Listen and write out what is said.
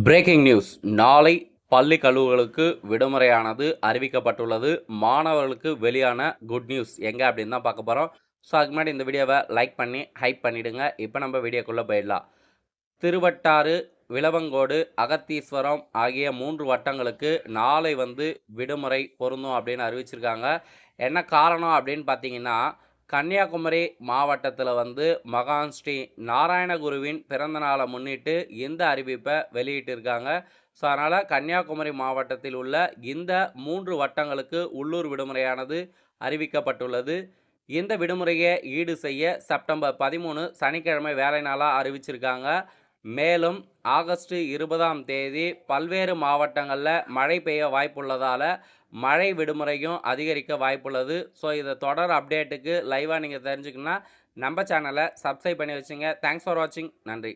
Breaking news நாளை பள்ளி கல்லூரிகளுக்கு விடுமுறையானது அறிவிக்கப்பட்டுள்ளது. மாணவர்களுக்கு வெளியான குட் நியூஸ் எங்கே அப்படின்னு தான் பார்க்க போகிறோம் ஸோ அதுக்கு முன்னாடி இந்த வீடியோவை லைக் பண்ணி ஹைப் பண்ணிவிடுங்க இப்போ நம்ம வீடியோக்குள்ளே போயிடலாம். திருவட்டாறு விளவங்கோடு அகத்தீஸ்வரம் ஆகிய மூன்று வட்டங்களுக்கு நாளை வந்து விடுமுறை பொருந்தும் அப்படின்னு அறிவிச்சிருக்காங்க. என்ன காரணம் அப்படின்னு பார்த்தீங்கன்னா கன்னியாகுமரி மாவட்டத்தில் வந்து மகான் ஸ்ரீ நாராயணகுருவின் பிறந்த நாளை முன்னிட்டு இந்த அறிவிப்பை வெளியிட்டிருக்காங்க. ஸோ அதனால் கன்னியாகுமரி மாவட்டத்தில் உள்ள இந்த மூன்று வட்டங்களுக்கு உள்ளூர் விடுமுறையானது அறிவிக்கப்பட்டுள்ளது. இந்த விடுமுறையை ஈடு செய்ய செப்டம்பர் பதிமூணு சனிக்கிழமை வேலை நாளாக அறிவிச்சிருக்காங்க. மேலும் ஆகஸ்ட் இருபதாம் தேதி பல்வேறு மாவட்டங்களில் மழை பெய்ய வாய்ப்புள்ளதால் மழை விடுமுறையும் அதிகரிக்க வாய்ப்புள்ளது. ஸோ இதை தொடர் அப்டேட்டுக்கு லைவாக நீங்கள் தெரிஞ்சுக்கணுன்னா நம்ம சேனலை சப்ஸ்கிரைப் பண்ணி வச்சுங்க. தேங்க்ஸ் ஃபார் வாட்சிங் நன்றி.